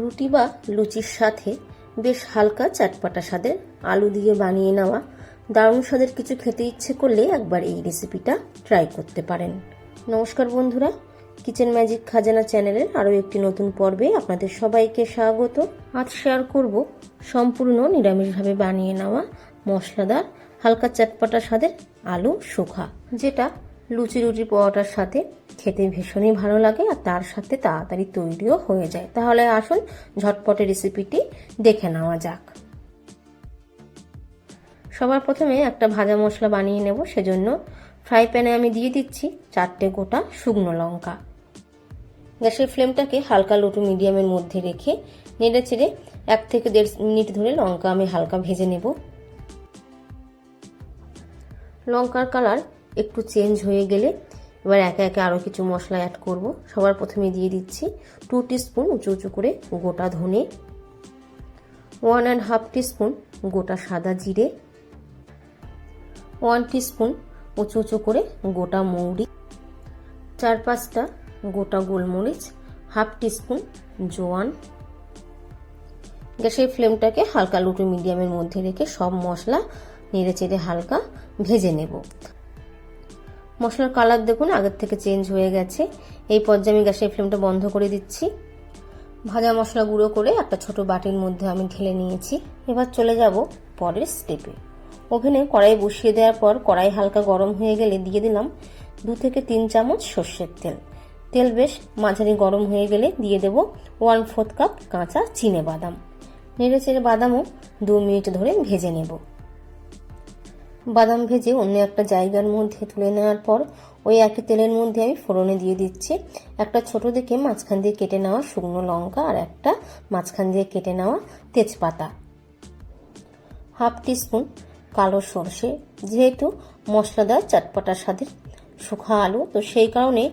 রুটি বা লুচির সাথে বেশ হালকা চাটপাটা স্বাদের আলু দিয়ে বানিয়ে নেওয়া, দারুণ স্বাদের কিছু খেতে ইচ্ছে করলে একবার এই রেসিপিটা ট্রাই করতে পারেন। নমস্কার বন্ধুরা, কিচেন ম্যাজিক খাজানা চ্যানেলের আরও একটি নতুন পর্বে আপনাদের সবাইকে স্বাগত। আজ শেয়ার করব সম্পূর্ণ নিরামিষভাবে বানিয়ে নেওয়া মশলাদার হালকা চটপটা স্বাদের আলু শুখা, যেটা লুচি রুটি পরোটার সাথে খেতে ভীষণই ভালো লাগে আর তার সাথে তাড়াতাড়ি তৈরিও হয়ে যায়। তাহলে আসুন ঝটপটে রেসিপিটি দেখে নেওয়া যাক। সবার প্রথমে একটা ভাজা মশলা বানিয়ে নেব, সেজন্য ফ্রাই প্যানে আমি দিয়ে দিচ্ছি চারটে গোটা শুকনো লঙ্কা। গ্যাসের ফ্লেমটাকে হালকা লোটু মিডিয়ামের মধ্যে রেখে নেড়ে চেড়ে এক থেকে দেড় মিনিট ধরে লঙ্কা আমি হালকা ভেজে নেব। লঙ্কার কালার একটু চেঞ্জ হয়ে গেলে এবার একে একে আরও কিছু মশলা অ্যাড করব। সবার প্রথমে দিয়ে দিচ্ছি টু স্পুন উঁচু উঁচু করে গোটা ধনে ওয়ান অ্যান্ড হাফ স্পুন গোটা সাদা জিরে ওয়ান স্পুন উঁচু উঁচু করে গোটা মৌরি, চার পাঁচটা গোটা গোলমরিচ হাফ স্পুন জোয়ান। গ্যাসের ফ্লেমটাকে হালকা লুটু মিডিয়ামের মধ্যে রেখে সব মশলা নেড়ে চেড়ে হালকা ভেজে নেব। মশলার কালার দেখুন, আগের থেকে চেঞ্জ হয়ে গেছে। এই পর্যায়ে আমি গ্যাসের ফ্লেমটা বন্ধ করে দিচ্ছি। ভাজা মশলা গুঁড়ো করে একটা ছোট বাটির মধ্যে আমি ঢেলে নিয়েছি। এবার চলে যাব পরের স্টেপে ওভেনে কড়াই বসিয়ে দেওয়ার পর কড়াই হালকা গরম হয়ে গেলে দিয়ে দিলাম দু থেকে তিন চামচ সর্ষের তেল। তেল বেশ মাঝারি গরম হয়ে গেলে দিয়ে দেব ওয়ান ফোর্থ কাপ কাঁচা চিনে বাদাম। নেড়ে চেড়ে বাদামও দু মিনিট ধরে ভেজে নেব। বাদাম ভেজে অন্য একটা জায়গার মধ্যে তুলে নেওয়ার পর ওই একই তেলের মধ্যে আমি ফোড়নে দিয়ে দিচ্ছি। একটা ছোট দেখে মাঝখান দিয়ে কেটে নেওয়া শুকনো লঙ্কা আর একটা মাঝখান দিয়ে কেটে নেওয়া তেজপাতা। হাফ টিস্পুন কালো সর্ষে, যেহেতু মশলাদার চটপটার স্বাদের শুখা আলু, তো সেই কারণে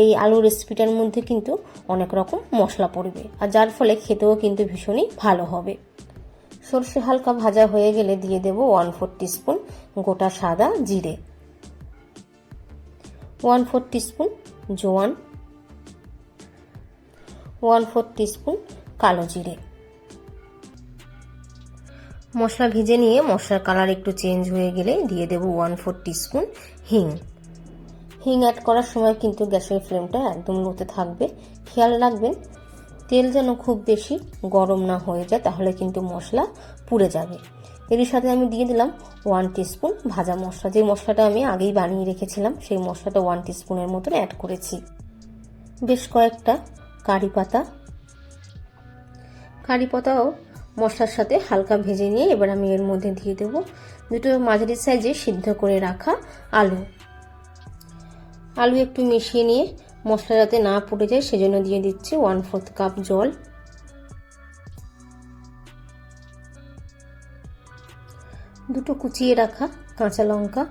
এই আলু রেসিপিটার মধ্যে কিন্তু অনেক রকম মশলা পড়বে আর যার ফলে খেতেও কিন্তু ভীষণই ভালো হবে। সর্ষে হালকা ভাজা হয়ে গেলে দিয়ে দেব ওয়ান ফোর স্পুন গোটা সাদা জিরে। ওয়ান ফোর স্পুন জোয়ান। ওয়ান ফোর স্পুন কালো জিরে। মশলা ভেজে নিয়ে মশলার কালার একটু চেঞ্জ হয়ে গেলে দিয়ে দেব ওয়ান ফোর স্পুন হিং। হিং অ্যাড করার সময় কিন্তু গ্যাসের ফ্লেমটা একদম লোতে থাকবে। খেয়াল রাখবেন, তেল যেন খুব বেশি গরম না হয়ে যায়, তাহলে কিন্তু মশলা পুড়ে যাবে। এর সাথে আমি দিয়ে দিলাম ওয়ান টিস্পুন ভাজা মশলা। যে মশলাটা আমি আগেই বানিয়ে রেখেছিলাম, সেই মশলাটা ওয়ান টিস্পুনের মতন অ্যাড করেছি। বেশ কয়েকটা কারি পাতা। কারি পাতাও মশলার সাথে হালকা ভেজে নিয়ে এবার আমি এর মধ্যে দিয়ে দেব দুটো মাঝারি সাইজে সিদ্ধ করে রাখা আলু। আলু একটু মিশিয়ে নিয়ে মশলা যাতে না পড়ে যায়, সেজন্য দিয়ে দিচ্ছি ওয়ান ফোর্থ কাপ জল। দুটো কুচিয়ে রাখা কাঁচা লঙ্কা।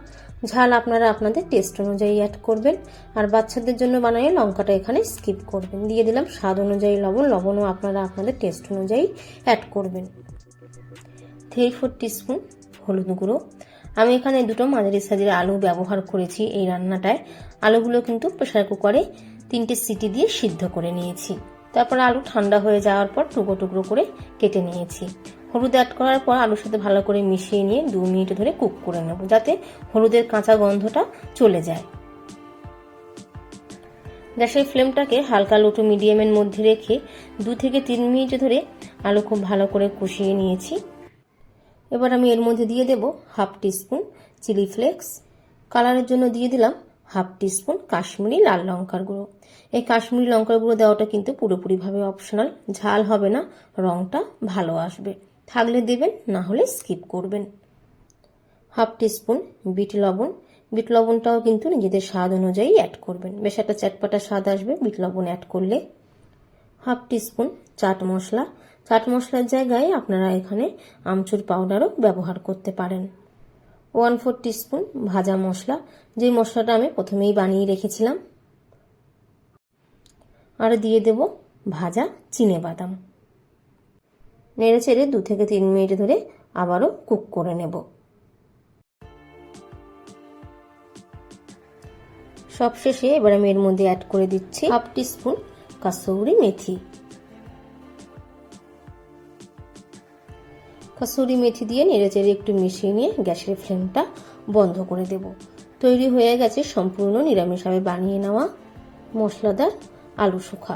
ঝাল আপনারা আপনাদের টেস্ট অনুযায়ী অ্যাড করবেন। আর বাচ্চাদের জন্য বানালে লঙ্কাটা এখানে স্কিপ করবেন। দিয়ে দিলাম স্বাদ অনুযায়ী লবণ। লবণও আপনারা আপনাদের টেস্ট অনুযায়ী অ্যাড করবেন। থ্রি ফোর টিস্পুন হলুদ গুঁড়ো। আমি এখানে দুটো মাঝারি সাইজের আলু ব্যবহার করেছি এই রান্নাটায়। আলুগুলো কিন্তু প্রেশার কুকারে তিনটে সিটি দিয়ে সিদ্ধ করে নিয়েছি। তারপর আলু ঠান্ডা হয়ে যাওয়ার পর টুকরো টুকরো করে কেটে নিয়েছি। হলুদ অ্যাড করার পর আলুর সাথে ভালো করে মিশিয়ে নিয়ে দু মিনিট ধরে কুক করে নেব, যাতে হলুদের কাঁচা গন্ধটা চলে যায়। গ্যাসের ফ্লেমটাকে হালকা লোটো মিডিয়ামের মধ্যে রেখে দু থেকে তিন মিনিট ধরে আলু খুব ভালো করে কষিয়ে নিয়েছি। এবার আমি এর মধ্যে দিয়ে দেব হাফ টিস্পুন চিলি ফ্লেক্স। কালারের জন্য দিয়ে দিলাম হাফ টিস্পুন কাশ্মীরি লাল লঙ্কার গুঁড়ো। এই কাশ্মীরি লঙ্কার গুঁড়ো দেওয়াটা কিন্তু পুরোপুরিভাবে অপশনাল ঝাল হবে না রঙটা ভালো আসবে। থাকলে দেবেন, না হলে স্কিপ করবেন। হাফ টিস্পুন বিট লবণ। বিট লবণটাও কিন্তু নিজেদের স্বাদ অনুযায়ী অ্যাড করবেন। বেশ একটা চটপাটা স্বাদ আসবে বিট লবণ অ্যাড করলে। Half teaspoon chaat masala. Chaat মশলার জায়গায় আপনারা এখানে আমচুর পাউডারও ব্যবহার করতে পারেন। ওয়ান ফোর টিস্পুন ভাজা মশলা। যে মশলাটা আমি প্রথমেই বানিয়ে রেখেছিলাম। আর দিয়ে দেব ভাজা চিনে বাদাম। নেড়ে চেড়ে দু থেকে তিন মিনিট ধরে আবারও কুক করে নেব। সবশেষে এবার আমি এর মধ্যে অ্যাড করে দিচ্ছি হাফ টিস্পুন কাসৌরি মেথি। কাসুরি মেথি দিয়ে নেড়েচেড়ে একটু মিশিয়ে নিয়ে গ্যাসের ফ্লেমটা বন্ধ করে দেব। তৈরি হয়ে গেছে সম্পূর্ণ নিরামিষভাবে বানিয়ে নেওয়া মশলাদার আলু শুখা।